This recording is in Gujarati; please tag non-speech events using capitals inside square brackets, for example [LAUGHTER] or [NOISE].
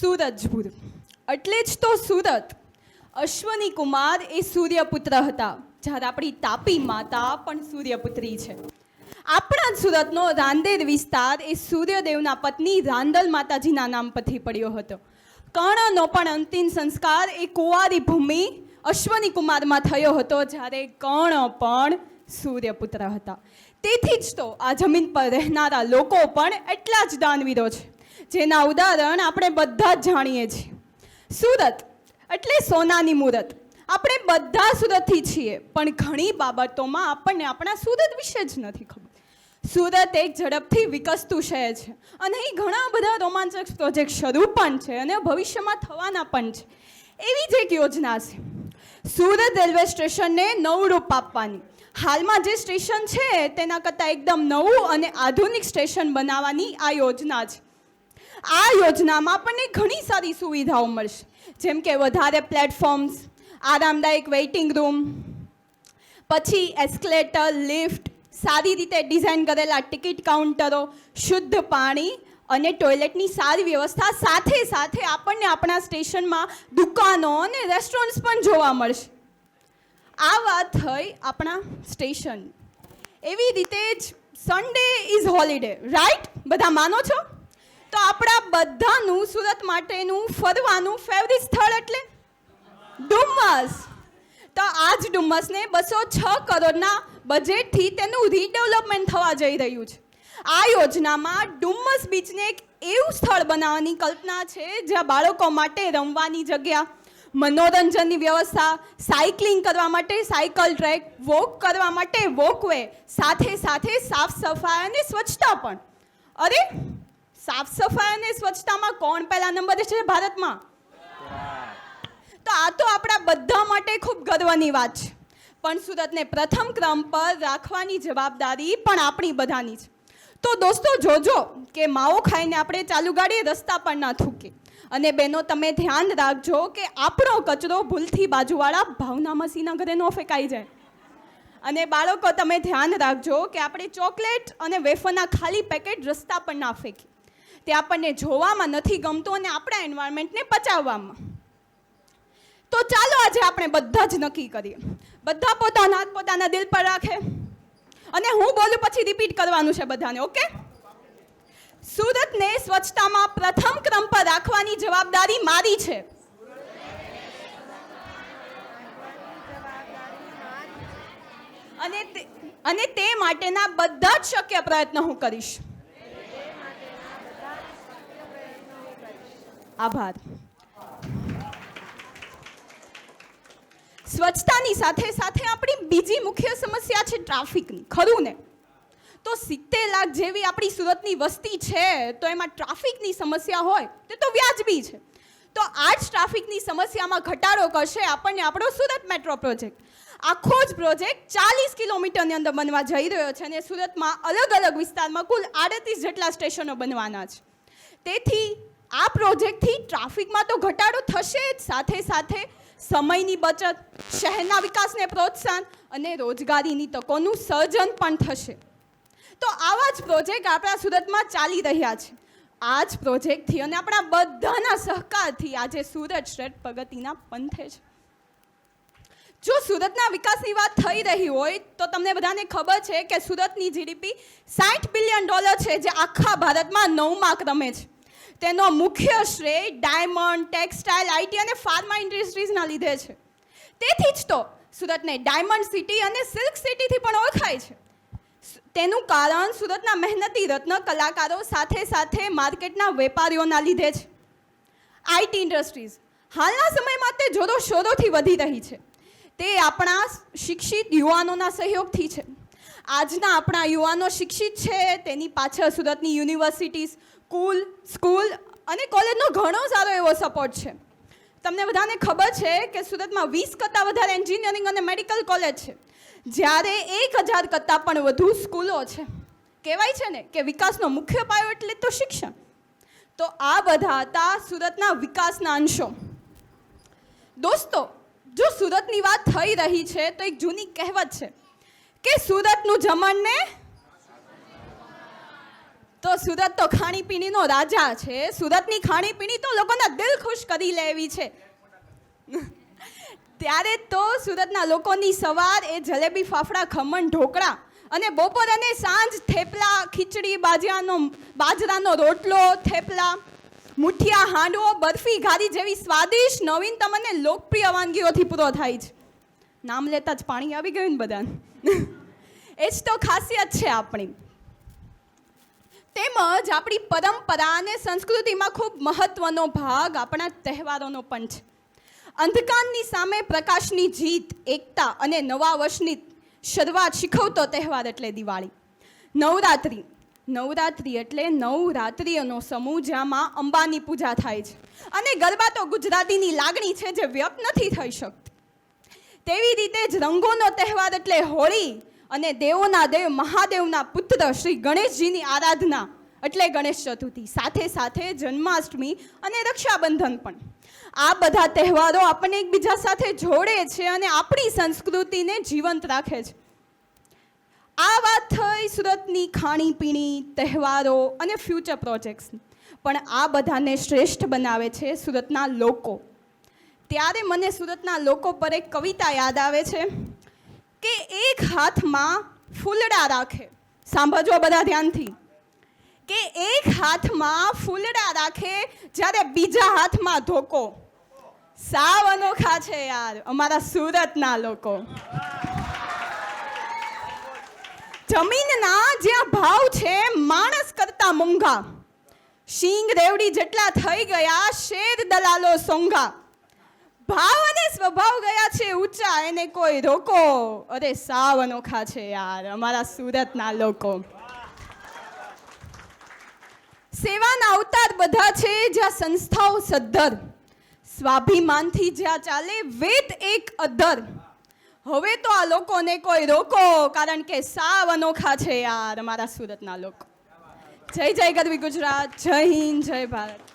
સૂરજપુર એટલે જ તો સુરત. અશ્વની કુમાર એ સૂર્યપુત્ર હતા. જ્યારે આપણી તાપી માતા પણ સૂર્યપુત્રી છે. આપણા જ સુરતનો રાંદેર વિસ્તાર એ સૂર્યદેવના પત્ની રાંદલ માતાજીના નામ પરથી પડ્યો હતો. કર્ણનો પણ અંતિમ સંસ્કાર એ કુંવારી ભૂમિ અશ્વની કુમારમાં થયો હતો, જ્યારે કર્ણ પણ સૂર્યપુત્ર હતા. તેથી જ તો આ જમીન પર રહેનારા લોકો પણ એટલા જ દાનવીરો છે. જેના ઉદાહરણ આપણે બધા જ જાણીએ છીએ. સુરત, એટલે સોનાની મુહૂર્ત આપણે બધા સુરતથી છીએ, પણ ઘણી બાબતોમાં આપણને આપણા સુરત વિશે જ નથી ખબર. સુરત એક ઝડપથી વિકસતું શહેર છે અને અહીં ઘણા બધા રોમાંચક પ્રોજેક્ટ શરૂ પણ છે અને ભવિષ્યમાં થવાના પણ છે. એવી જ એક યોજના છે. સુરત રેલવે સ્ટેશનને નવું રૂપ આપવાની. હાલમાં જે સ્ટેશન છે તેના કરતાં એકદમ નવું અને આધુનિક સ્ટેશન બનાવવાની આ યોજના છે. આ યોજનામાં આપણને ઘણી સારી સુવિધાઓ મળશે. જેમ કે વધારે પ્લેટફોર્મ્સ આરામદાયક વેઇટિંગ રૂમ પછી એસ્કલેટર લિફ્ટ સારી રીતે ડિઝાઇન કરેલા ટિકિટ કાઉન્ટરો શુદ્ધ પાણી અને ટોયલેટની સારી વ્યવસ્થા સાથે સાથે આપણને આપણા સ્ટેશનમાં દુકાનો અને રેસ્ટોરન્ટ્સ પણ જોવા મળશે. આ વાત થઈ આપણા સ્ટેશન એવી રીતે જ સન્ડે ઇઝ હોલિડે રાઈટ બધા માનો છો? તો આપણા બધાનું સુરત માટેનું ફરવાનું ફેવરિટ સ્થળ એટલે ડુમ્મસ. તો આ જ ડુમ્મસને બસો છ કરોડના બજેટથી તેનું રીડેવલપમેન્ટ થવા જઈ રહ્યું છે. આ યોજનામાં ડુમ્મસ બીચને એક એવું સ્થળ બનાવવાની કલ્પના છે જ્યાં બાળકો માટે રમવાની જગ્યા, મનોરંજનની વ્યવસ્થા, સાયકલિંગ કરવા માટે સાયકલ ટ્રેક, વોક કરવા માટે વોકવે, સાથે સાથે સાફ સફાઈ અને સ્વચ્છતા પણ. અરે સાફ સફાઈ અને સ્વચ્છતામાં કોણ પહેલા નંબરે છે ભારતમાં? તો આ તો આપણા બધા માટે ખૂબ ગર્વની વાત છે. પણ સુરતને પ્રથમ ક્રમ પર રાખવાની જવાબદારી પણ આપણી બધાની છે. તો દોસ્તો, જોજો કે માવો ખાઈને આપણે ચાલુ ગાડીએ રસ્તા પર ના થૂકે અને બેનો, તમે ધ્યાન રાખજો કે આપણો કચરો ભૂલથી બાજુવાળા ભાવના મસીના ઘરે ન ફેંકાઈ જાય. અને બાળકો, તમે ધ્યાન રાખજો કે આપણે ચોકલેટ અને વેફરના ખાલી પેકેટ રસ્તા પર ના ફેંકી તે આપણને જોવામાં નથી ગમતું અને આપણા એન્વાયરમેન્ટને પચાવવામાં તો ચાલો આજે આપણે બધા જ નક્કી કરીએ. બધા પોતાના હાથ પોતાના દિલ પર રાખે. અને હું બોલું પછી રિપીટ કરવાનું છે બધાને ઓકે સુરતને સ્વચ્છતામાં પ્રથમ ક્રમ પર રાખવાની જવાબદારી મારી છે. અને અને તે માટેના બધા જ શક્ય પ્રયત્નો હું કરીશ. આભાર. સ્વચ્છતાની સાથે સાથે આપણી બીજી મુખ્ય સમસ્યા છે ટ્રાફિકની ખરું ને? તો સિત્તેર લાખ જેવી આપણી સુરતની વસ્તી છે, તો એમાં ટ્રાફિકની સમસ્યા હોય, તે તો વ્યાજબી છે. તો આ જ ટ્રાફિકની સમસ્યામાં ઘટાડો કરશે આપણને આપણો સુરત મેટ્રો પ્રોજેક્ટ. આખો જ પ્રોજેક્ટ ચાલીસ કિલોમીટરની અંદર બનવા જઈ રહ્યો છે અને સુરતમાં અલગ અલગ વિસ્તારમાં કુલ આડત્રીસ જેટલા સ્ટેશનો બનવાના છે. તેથી આ પ્રોજેક્ટથી ટ્રાફિકમાં તો ઘટાડો થશે જ. સાથે સાથે સમયની બચત, શહેરના વિકાસને પ્રોત્સાહન અને રોજગારીની તકોનું સર્જન પણ થશે. તો આવા જ પ્રોજેક્ટ આપણા સુરતમાં ચાલી રહ્યા છે. આ જ પ્રોજેક્ટથી અને આપણા બધાના સહકારથી આજે સુરત શ્રેષ્ઠ પ્રગતિના પંથે છે. જો સુરતના વિકાસની વાત થઈ રહી હોય, તો તમને બધાને ખબર છે કે સુરતની જીડીપી સાઠ બિલિયન ડોલર છે, જે આખા ભારતમાં નવમા ક્રમે છે. તેનો મુખ્ય શ્રેય ડાયમંડ, ટેક્સટાઇલ આઈટી અને ફાર્મા ઇન્ડસ્ટ્રીઝના લીધે છે. તેથી જ તો સુરતને ડાયમંડ સિટી અને સિલ્ક સિટીથી પણ ઓળખાય છે. તેનું કારણ સુરતના મહેનતી રત્ન કલાકારો સાથે સાથે માર્કેટના વેપારીઓના લીધે છે. આઈટી ઇન્ડસ્ટ્રીઝ હાલના સમયમાં તે જોરો શોરોથી વધી રહી છે. તે આપણા શિક્ષિત યુવાનોના સહયોગથી છે. આજના આપણા યુવાનો શિક્ષિત છે, તેની પાછળ સુરતની યુનિવર્સિટીઝ સ્કૂલ સ્કૂલ અને કોલેજનો ઘણો સારો એવો સપોર્ટ છે. તમને બધાને ખબર છે કે સુરતમાં વીસ કરતાં વધારે એન્જિનિયરિંગ અને મેડિકલ કોલેજ છે. જ્યારે એક હજાર કરતાં પણ વધુ સ્કૂલો છે. કહેવાય છે ને કે વિકાસનો મુખ્ય પાયો એટલે તો શિક્ષણ. તો આ બધા હતા સુરતના વિકાસના અંશો. દોસ્તો, જો સુરતની વાત થઈ રહી છે તો એક જૂની કહેવત છે કે સુરતનું જમણને તો સુરત તો ખાણીપીણીનો રાજા છે. સુરતની ખાણીપીણી તો લોકોના દિલ ખુશ કરી લેવી છે. ત્યારે તો સુરતના લોકોની સવાર એ જલેબી, ફાફડા, ખમણ, ઢોકળા અને બપોર અને સાંજ થેપલા, ખીચડી, બાજરાનો બાજરાનો રોટલો, થેપલા, મુઠિયા, હાંડવો, બરફી, ઘારી જેવી સ્વાદિષ્ટ નવીનતમ અને લોકપ્રિય વાનગીઓથી પૂરો થાય છે. નામ લેતા જ પાણી આવી ગયું ને બધાને. [LAUGHS] એ જ તો ખાસિયત છે આપણી. તેમજ આપણી પરંપરા અને સંસ્કૃતિમાં ખૂબ મહત્વનો ભાગ આપણા તહેવારોનો પણ છે. અંધકારની સામે પ્રકાશની જીત, એકતા અને નવા વર્ષની શરૂઆત શીખવતો તહેવાર એટલે દિવાળી. નવરાત્રિ. નવરાત્રિ એટલે નવ રાત્રિઓનો સમૂહ જેમાં અંબાની પૂજા થાય છે અને ગરબા તો ગુજરાતીની લાગણી છે જે વ્યક્ત નથી થઈ શકતી. તેવી રીતે જ રંગોનો તહેવાર એટલે હોળી અને દેવોના દેવ, મહાદેવના પુત્ર શ્રી ગણેશજીની આરાધના એટલે ગણેશ ચતુર્થી. સાથે સાથે જન્માષ્ટમી અને રક્ષાબંધન પણ. આ બધા તહેવારો આપણને એકબીજા સાથે જોડે છે અને આપણી સંસ્કૃતિને જીવંત રાખે છે. આ વાત થઈ સુરતની ખાણીપીણી, તહેવારો અને ફ્યુચર પ્રોજેક્ટ્સ પણ આ બધાને શ્રેષ્ઠ બનાવે છે સુરતના લોકો. ત્યારે મને સુરતના લોકો પર એક કવિતા યાદ આવે છે. કે એક હાથમાં ફૂલડા રાખે. સાંભળજો બધા ધ્યાનથી. કે એક હાથમાં ફૂલડા રાખે જ્યારે બીજા હાથમાં ધોકો. સાવ અનોખા છે યાર, અમારા સુરતના લોકો. જમીનના જ્યાં ભાવ છે માણસ કરતા મોંઘા. શીંગ રેવડી જેટલા થઈ ગયા, શેર દલાલો સોંઘા. ભાવ સ્વભાવ ગયા છે ઊંચા એને કોઈ રોકો અરે સાવ અનોખા છે યાર અમારા સુરતના લોકો સેવાના અવતાર બધા છે જ્યાં સંસ્થાઓ સદ્ધર સ્વાભિમાનથી જ્યાં ચાલે વેદ એક અધર હવે તો આ લોકોને કોઈ રોકો કારણ કે સાવ અનોખા છે યાર અમારા સુરતના લોકો જય જય ગરવી ગુજરાત જય હિન્દ જય ભારત